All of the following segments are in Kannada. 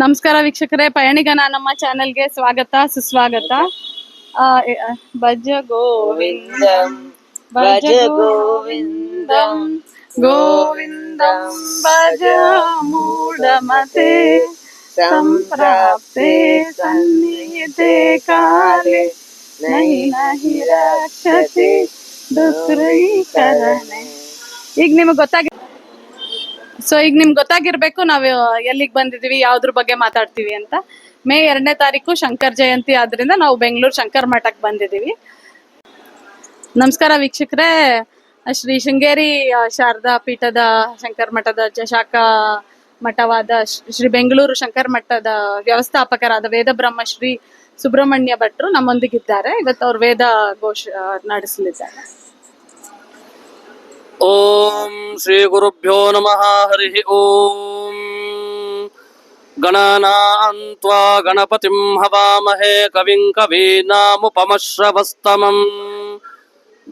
ನಮಸ್ಕಾರ ವೀಕ್ಷಕರೇ, ಪಯಣಿಗನ ನಮ್ಮ ಚಾನೆಲ್ಗೆ ಸ್ವಾಗತ, ಸುಸ್ವಾಗತ. ಭಜ ಗೋವಿಂದ, ಭಜ ಗೋವಿಂದಂ ಗೋವಿಂದಂ, ಭಜ ಮೂಢಮತೆ, ಸಂಪ್ರಾಪ್ತೆ ಸನ್ನಿಹಿತೆ ಕಾಲೆ, ನಹಿ ನಹಿ ರಕ್ಷತಿ ದುಷ್ಕರಣೆ ಈಗ ನಿಮಗೆ ಗೊತ್ತಾಗಿ ಸೊ ಈಗ ನಿಮ್ಗೆ ಗೊತ್ತಾಗಿರ್ಬೇಕು, ನಾವು ಎಲ್ಲಿಗೆ ಬಂದಿದೀವಿ, ಯಾವ್ದ್ರ ಬಗ್ಗೆ ಮಾತಾಡ್ತೀವಿ ಅಂತ. ಮೇ ಎರಡನೇ ತಾರೀಕು ಶಂಕರ್ ಜಯಂತಿ ಆದ್ರಿಂದ ನಾವು ಬೆಂಗಳೂರು ಶಂಕರ್ ಮಠಕ್ಕೆ ಬಂದಿದೀವಿ. ನಮಸ್ಕಾರ ವೀಕ್ಷಕರೇ, ಶ್ರೀ ಶೃಂಗೇರಿ ಶಾರದಾ ಪೀಠದ ಶಂಕರ್ ಮಠದ ಶಾಖಾ ಮಠವಾದ ಶ್ರೀ- ಬೆಂಗಳೂರು ಶಂಕರ್ ಮಠದ ವ್ಯವಸ್ಥಾಪಕರಾದ ವೇದ ಬ್ರಹ್ಮ ಶ್ರೀ ಸುಬ್ರಹ್ಮಣ್ಯ ಭಟ್ರು ನಮ್ಮೊಂದಿಗಿದ್ದಾರೆ. ಇವತ್ತು ಅವ್ರು ವೇದ ಘೋಷ ನಡೆಸಲಿದ್ದಾರೆ. ॐ श्रीगुरुभ्यो नमः हरिः ॐ गणानां त्वा गणपतिं हवामहे कविं कवीनामुपमश्रवस्तमम्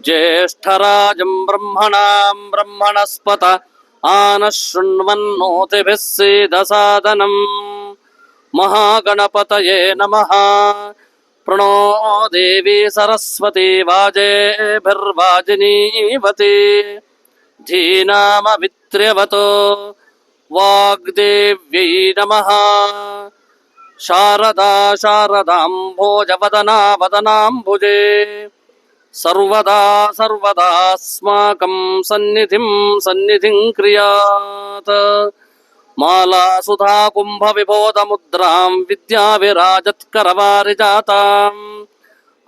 ज्येष्ठराजं ब्रह्मणां ब्रह्मणस्पत आनः शृण्वन्नोतिभिः सीदसादनम् महागणपतये नमः प्रणो देवी सरस्वती वाजेभिर्वाजिनीवती धीनामवित्र्यवतो वाग्देव्यै नमः शारदा शारदाम्भोजवदना वदनाम्बुजे सर्वदा सर्वदास्माकं सन्निधिं सन्निधिं क्रियात् माला सुधा कुम्भविबोधमुद्रां विद्याविराजत्करवारिजाताम्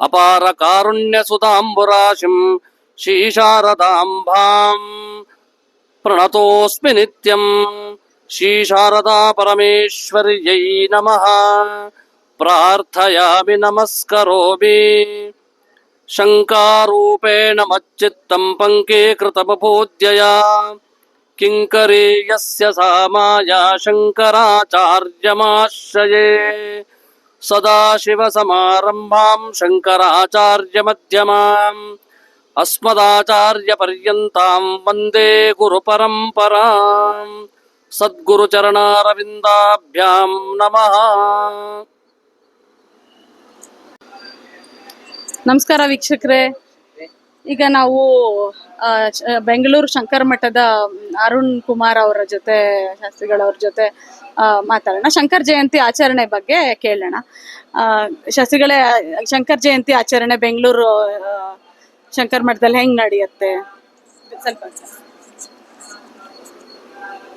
अपारकारुण्यसुधाम्बुराशिं श्रीशारदाम्भाम् ప్రణతోస్మి నిత్యం శ్రీ శారదా పరమేశ్వర్యై నమ ప్రార్థయామి నమస్కరోమి శంకారూపేణ మచ్చిత్తం పంకీకృతమబోధ్యయా కింకరీయస్య సా మాయా శంకరాచార్యమాశ్రయే సదాశివసమారంభాం శంకరాచార్యమధ్యమాం ಅಸ್ಮದಾಚಾರ್ಯಪರ್ಯಂತಾಂ ವಂದೇ ಗುರುಪರಂಪರಾಂ ಸದ್ಗುರುಚರಣಾರವಿಂದಾಭ್ಯಾಂ ನಮಃ ನಮಸ್ಕಾರ ವೀಕ್ಷಕರೇ. ಈಗ ನಾವು ಬೆಂಗಳೂರು ಶಂಕರ ಮಠದ ಅರುಣ್ ಕುಮಾರ್ ಅವರ ಜೊತೆ ಶಾಸ್ತ್ರಿಗಳವ್ರ ಜೊತೆ ಮಾತಾಡೋಣ. ಶಂಕರ್ ಜಯಂತಿ ಆಚರಣೆ ಬಗ್ಗೆ ಕೇಳೋಣ. ಶಾಸ್ತ್ರಿಗಳೇ, ಶಂಕರ್ ಜಯಂತಿ ಆಚರಣೆ ಬೆಂಗಳೂರು ಶಂಕರ್ ಮಠದಲ್ಲಿ ಹೆಂಗ್ ನಡೆಯುತ್ತೆ? ಸ್ವಲ್ಪ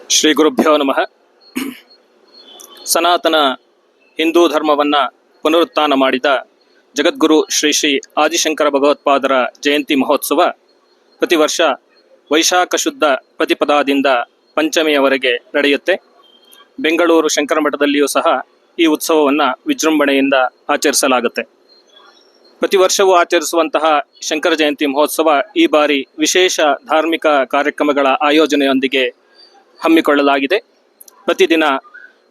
ಶ್ರೀ ಗುರುಭ್ಯೋ ನಮಃ. ಸನಾತನ ಹಿಂದೂ ಧರ್ಮವನ್ನ ಪುನರುತ್ಥಾನ ಮಾಡಿದ ಜಗದ್ಗುರು ಶ್ರೀ ಶ್ರೀ ಆದಿಶಂಕರ ಭಗವತ್ಪಾದರ ಜಯಂತಿ ಮಹೋತ್ಸವ ಪ್ರತಿ ವರ್ಷ ವೈಶಾಖ ಶುದ್ಧ ಪ್ರತಿಪದಾದಿಂದ ಪಂಚಮಿಯವರೆಗೆ ನಡೆಯುತ್ತೆ. ಬೆಂಗಳೂರು ಶಂಕರ ಮಠದಲ್ಲಿಯೂ ಸಹ ಈ ಉತ್ಸವವನ್ನು ವಿಜೃಂಭಣೆಯಿಂದ ಆಚರಿಸಲಾಗುತ್ತೆ. ಪ್ರತಿ ವರ್ಷವೂ ಆಚರಿಸುವಂತಹ ಶಂಕರ ಜಯಂತಿ ಮಹೋತ್ಸವ ಈ ಬಾರಿ ವಿಶೇಷ ಧಾರ್ಮಿಕ ಕಾರ್ಯಕ್ರಮಗಳ ಆಯೋಜನೆಯೊಂದಿಗೆ ಹಮ್ಮಿಕೊಳ್ಳಲಾಗಿದೆ. ಪ್ರತಿದಿನ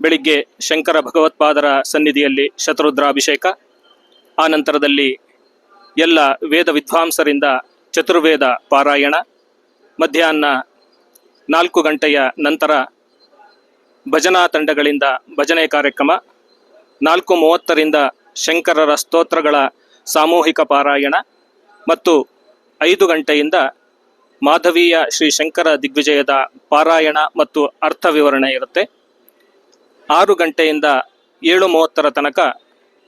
ಬೆಳಿಗ್ಗೆ ಶಂಕರ ಭಗವತ್ಪಾದರ ಸನ್ನಿಧಿಯಲ್ಲಿ ಶತರುದ್ರಾಭಿಷೇಕ, ಆ ನಂತರದಲ್ಲಿ ಎಲ್ಲ ವೇದ ವಿದ್ವಾಂಸರಿಂದ ಚತುರ್ವೇದ ಪಾರಾಯಣ, ಮಧ್ಯಾಹ್ನ ನಾಲ್ಕು ಗಂಟೆಯ ನಂತರ ಭಜನಾ ತಂಡಗಳಿಂದ ಭಜನೆ ಕಾರ್ಯಕ್ರಮ, ನಾಲ್ಕು ಮೂವತ್ತರಿಂದ ಶಂಕರರ ಸ್ತೋತ್ರಗಳ ಸಾಮೂಹಿಕ ಪಾರಾಯಣ ಮತ್ತು ಐದು ಗಂಟೆಯಿಂದ ಮಾಧವೀಯ ಶ್ರೀ ಶಂಕರ ದಿಗ್ವಿಜಯದ ಪಾರಾಯಣ ಮತ್ತು ಅರ್ಥ ವಿವರಣೆ ಇರುತ್ತೆ. ಆರು ಗಂಟೆಯಿಂದ ಏಳು ಮೂವತ್ತರ ತನಕ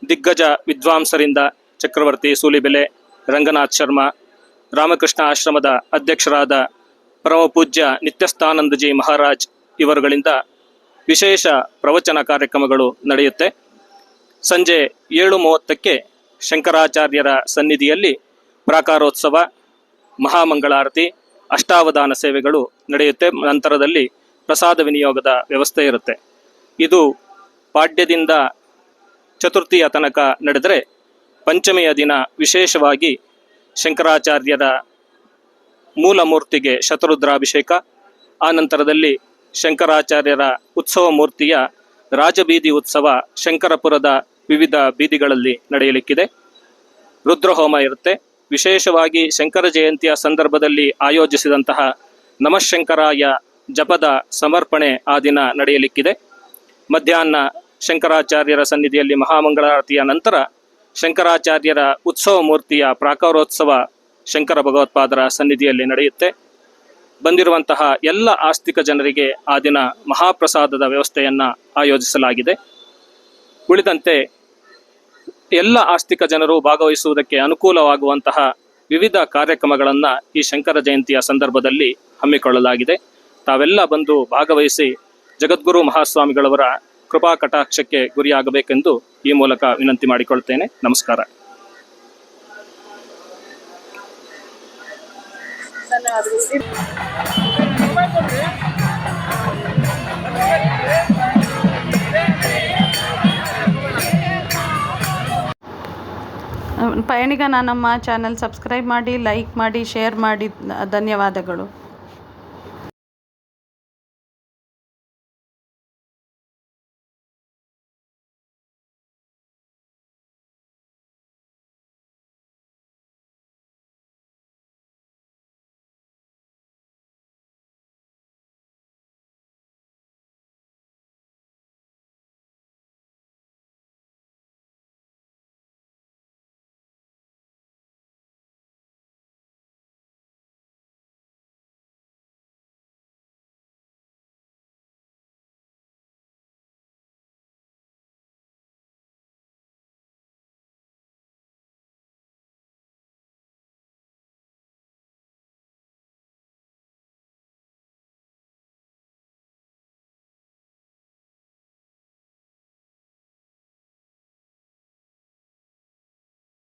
ದಿಗ್ಗಜ ವಿದ್ವಾಂಸರಿಂದ ಚಕ್ರವರ್ತಿ ಸೂಲಿಬೆಲೆ, ರಂಗನಾಥ್ ಶರ್ಮಾ, ರಾಮಕೃಷ್ಣ ಆಶ್ರಮದ ಅಧ್ಯಕ್ಷರಾದ ಪರಮ ಪೂಜ್ಯ ನಿತ್ಯಸ್ಥಾನಂದಜಿ ಮಹಾರಾಜ್ ಇವರುಗಳಿಂದ ವಿಶೇಷ ಪ್ರವಚನ ಕಾರ್ಯಕ್ರಮಗಳು ನಡೆಯುತ್ತೆ. ಸಂಜೆ ಏಳು ಮೂವತ್ತಕ್ಕೆ ಶಂಕರಾಚಾರ್ಯರ ಸನ್ನಿಧಿಯಲ್ಲಿ ಪ್ರಾಕಾರೋತ್ಸವ, ಮಹಾಮಂಗಳಾರತಿ, ಅಷ್ಟಾವಧಾನ ಸೇವೆಗಳು ನಡೆಯುತ್ತೆ. ನಂತರದಲ್ಲಿ ಪ್ರಸಾದ ವಿನಿಯೋಗದ ವ್ಯವಸ್ಥೆ ಇರುತ್ತೆ. ಇದು ಪಾಡ್ಯದಿಂದ ಚತುರ್ಥಿಯ ತನಕ ನಡೆದರೆ ಪಂಚಮಿಯ ದಿನ ವಿಶೇಷವಾಗಿ ಶಂಕರಾಚಾರ್ಯರ ಮೂಲ ಮೂರ್ತಿಗೆ ಶತರುದ್ರಾಭಿಷೇಕ, ಆ ನಂತರದಲ್ಲಿ ಶಂಕರಾಚಾರ್ಯರ ಉತ್ಸವ ಮೂರ್ತಿಯ ರಾಜಬೀದಿ ಉತ್ಸವ ಶಂಕರಪುರದ ವಿವಿಧ ಬೀದಿಗಳಲ್ಲಿ ನಡೆಯಲಿಕ್ಕಿದೆ. ರುದ್ರಹೋಮ ಇರುತ್ತೆ. ವಿಶೇಷವಾಗಿ ಶಂಕರ ಜಯಂತಿಯ ಸಂದರ್ಭದಲ್ಲಿ ಆಯೋಜಿಸಿದಂತಹ ನಮಶಂಕರಾಯ ಜಪದ ಸಮರ್ಪಣೆ ಆ ದಿನ ನಡೆಯಲಿಕ್ಕಿದೆ. ಮಧ್ಯಾಹ್ನ ಶಂಕರಾಚಾರ್ಯರ ಸನ್ನಿಧಿಯಲ್ಲಿ ಮಹಾಮಂಗಳಾರತಿಯ ನಂತರ ಶಂಕರಾಚಾರ್ಯರ ಉತ್ಸವ ಮೂರ್ತಿಯ ಪ್ರಾಕಾರೋತ್ಸವ ಶಂಕರ ಭಗವತ್ಪಾದರ ಸನ್ನಿಧಿಯಲ್ಲಿ ನಡೆಯುತ್ತೆ. ಬಂದಿರುವಂತಹ ಎಲ್ಲ ಆಸ್ತಿಕ ಜನರಿಗೆ ಆ ದಿನ ಮಹಾಪ್ರಸಾದದ ವ್ಯವಸ್ಥೆಯನ್ನು ಆಯೋಜಿಸಲಾಗಿದೆ. ಉಳಿದಂತೆ ಎಲ್ಲ ಆಸ್ತಿಕ ಜನರು ಭಾಗವಹಿಸುವುದಕ್ಕೆ ಅನುಕೂಲವಾಗುವಂತಹ ವಿವಿಧ ಕಾರ್ಯಕ್ರಮಗಳನ್ನು ಈ ಶಂಕರ ಜಯಂತಿಯ ಸಂದರ್ಭದಲ್ಲಿ ಹಮ್ಮಿಕೊಳ್ಳಲಾಗಿದೆ. ತಾವೆಲ್ಲ ಬಂದು ಭಾಗವಹಿಸಿ ಜಗದ್ಗುರು ಮಹಾಸ್ವಾಮಿಗಳವರ ಕೃಪಾ ಕಟಾಕ್ಷಕ್ಕೆ ಗುರಿಯಾಗಬೇಕೆಂದು ಈ ಮೂಲಕ ವಿನಂತಿ ಮಾಡಿಕೊಳ್ತೇನೆ. ನಮಸ್ಕಾರ. ಪಯಣಿಗ ನಮ್ಮ ಚಾನಲ್ ಸಬ್ಸ್ಕ್ರೈಬ್ ಮಾಡಿ ಲೈಕ್ ಮಾಡಿ ಶೇರ್ ಮಾಡಿ ಧನ್ಯವಾದಗಳು.